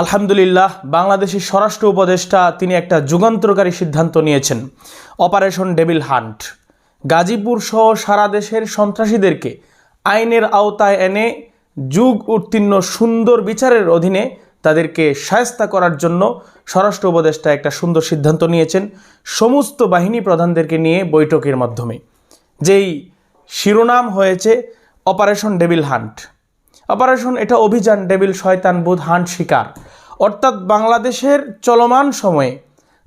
আলহামদুলিল্লাহ, বাংলাদেশের স্বরাষ্ট্র উপদেষ্টা তিনি একটা যুগান্তরকারী সিদ্ধান্ত নিয়েছেন, অপারেশন ডেবিল হান্ট। গাজীপুর সহ সারা দেশের সন্ত্রাসীদেরকে আইনের আওতায় এনে যুগ উত্তীর্ণ সুন্দর বিচারের অধীনে তাদেরকে সায়স্তা করার জন্য স্বরাষ্ট্র উপদেষ্টা একটা সুন্দর সিদ্ধান্ত নিয়েছেন সমস্ত বাহিনী প্রধানদেরকে নিয়ে বৈঠকের মাধ্যমে। যেই শিরোনাম হয়েছে অপারেশন ডেবিল হান্ট। অপারেশন এটা অভিযান ডেবিল শয়তান বুধ হান্ট শিকার। অর্থাৎ বাংলাদেশের চলমান সময়ে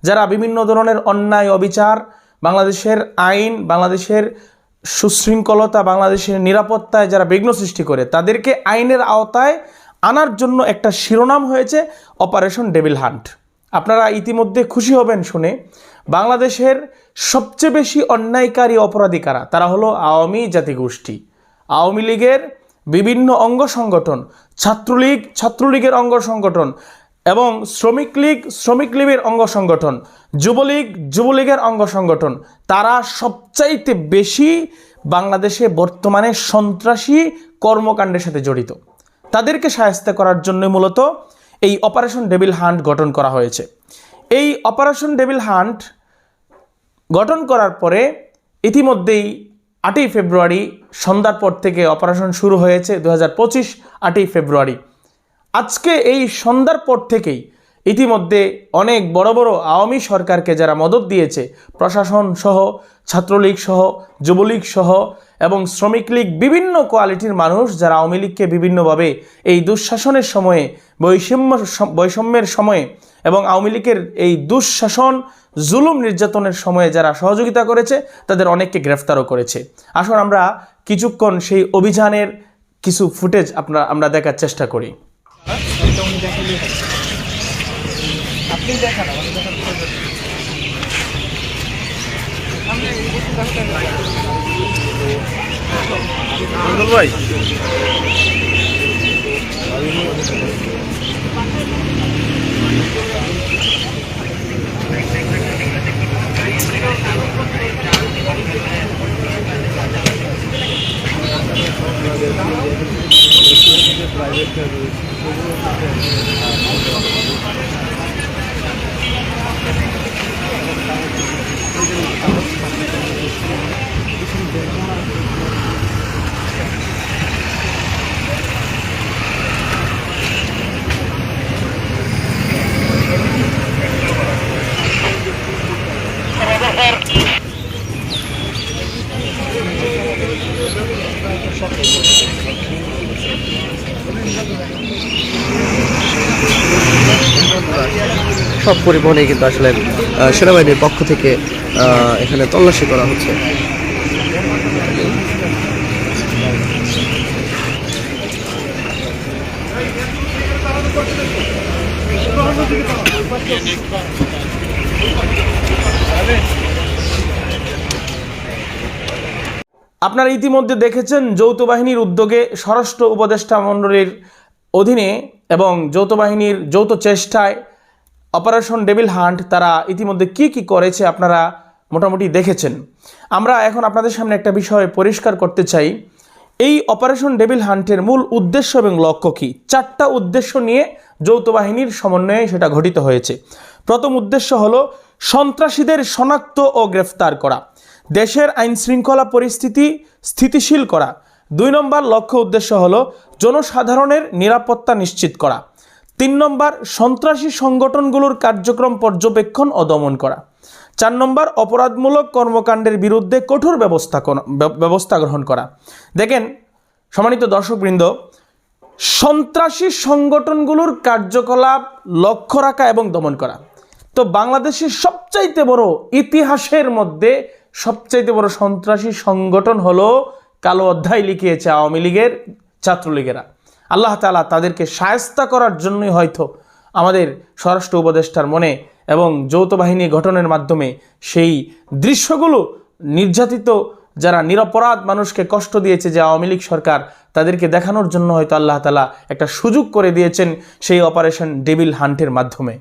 যারা বিভিন্ন ধরনের অন্যায় অবিচার, বাংলাদেশের আইন, বাংলাদেশের সুশৃঙ্খলতা, বাংলাদেশের নিরাপত্তায় যারা বিঘ্ন সৃষ্টি করে, তাদেরকে আইনের আওতায় আনার জন্য একটা শিরোনাম হয়েছে অপারেশন ডেবিল হান্ট আপনারা ইতিমধ্যে খুশি হবেন শুনে, বাংলাদেশের সবচেয়ে বেশি অন্যায়কারী অপরাধী কারা? তারা হলো আওয়ামী জাতিগোষ্ঠী। আওয়ামী লীগের বিভিন্ন অঙ্গ সংগঠন, ছাত্রলীগ, ছাত্রলীগের অঙ্গ সংগঠন এবং শ্রমিক লীগ, শ্রমিক লীগের অঙ্গ সংগঠন, যুবলীগ, যুবলীগের অঙ্গ সংগঠন। তারা সবচাইতে বেশি বাংলাদেশে বর্তমানে সন্ত্রাসী কর্মকাণ্ডের সাথে জড়িত। তাদেরকে সাহায্য করার জন্য মূলত এই অপারেশন ডেবিল হান্ট গঠন করা হয়েছে। এই অপারেশন ডেবিল হান্ট গঠন করার পরে ইতিমধ্যেই আটই ফেব্রুয়ারি সন্ধ্যার পর থেকে অপারেশন শুরু হয়েছে দু হাজার পঁচিশ আটই ফেব্রুয়ারি। আজকে এই সন্ধ্যার পর থেকেই ইতিমধ্যে অনেক বড় বড় আওয়ামী সরকারকে যারা মদত দিয়েছে, প্রশাসন সহ, ছাত্রলীগ সহ, যুবলীগ সহ এবং শ্রমিক লীগ, বিভিন্ন কোয়ালিটির মানুষ যারা আওয়ামী লীগকে বিভিন্নভাবে এই দুঃশাসনের সময়ে বৈষম্য বৈষম্যের সময়ে এবং আওয়ামী লীগের এই দুঃশাসন, জুলুম নির্যাতনের সময়ে যারা সহযোগিতা করেছে, তাদের অনেককে গ্রেফতারও করেছে। আসুন আমরা কিছুক্ষণ সেই অভিযানের কিছু ফুটেজ আপনার, আমরা দেখার চেষ্টা করি। আপনি দেখান সব পরিবহনে কিন্তু আসলে সেনাবাহিনীর পক্ষ থেকে এখানে তল্লাশি করা হচ্ছে। আপনারা ইতিমধ্যে দেখেছেন যৌথ বাহিনীর উদ্যোগে স্বরাষ্ট্র উপদেষ্টা মণ্ডলীর অধীনে এবং যৌথ বাহিনীর যৌথ চেষ্টায় অপারেশন ডেভিল হান্ট তারা ইতিমধ্যে কি কি করেছে আপনারা মোটামুটি দেখেছেন। আমরা এখন আপনাদের সামনে একটা বিষয় পরিষ্কার করতে চাই। এই অপারেশন ডেভিল হান্টের মূল উদ্দেশ্য এবং লক্ষ্য কী? চারটা উদ্দেশ্য নিয়ে যৌথ বাহিনীর সমন্বয়ে সেটা ঘটিত হয়েছে। প্রথম উদ্দেশ্য হলো সন্ত্রাসীদের শনাক্ত ও গ্রেফতার করা। দেশের আইন শৃঙ্খলা পরিস্থিতি স্থিতিশীল করা। দুই নম্বর লক্ষ্য উদ্দেশ্য হলো জনসাধারণের নিরাপত্তা নিশ্চিত করা। তিন নম্বর, সন্ত্রাসী সংগঠনগুলোর কার্যক্রম পর্যবেক্ষণ ও দমন করা। চার নম্বর, অপরাধমূলক কর্মকাণ্ডের বিরুদ্ধে কঠোর ব্যবস্থা ব্যবস্থা গ্রহণ করা। দেখেন, সম্মানিত দর্শকবৃন্দ, সন্ত্রাসী সংগঠনগুলোর কার্যকলাপ লক্ষ্য রাখা এবং দমন করা। তো বাংলাদেশের সবচাইতে বড় ইতিহাসের মধ্যে সবচাইতে বড় সন্ত্রাসী সংগঠন হলো কালো অধ্যায় লিখিয়েছে আওয়ামী লীগের ছাত্রলীগেরা। আল্লাহ তালা তাদেরকে সায়স্তা করার জন্যই হয়তো আমাদের স্বরাষ্ট্র উপদেষ্টার মনে এবং যৌথ বাহিনী গঠনের মাধ্যমে সেই দৃশ্যগুলো নির্যাতিত যারা নিরপরাধ মানুষকে কষ্ট দিয়েছে যে আওয়ামী লীগ সরকার তাদেরকে দেখানোর জন্য হয়তো আল্লাহ তালা একটা সুযোগ করে দিয়েছেন সেই অপারেশন ডেবিল হান্টের মাধ্যমে।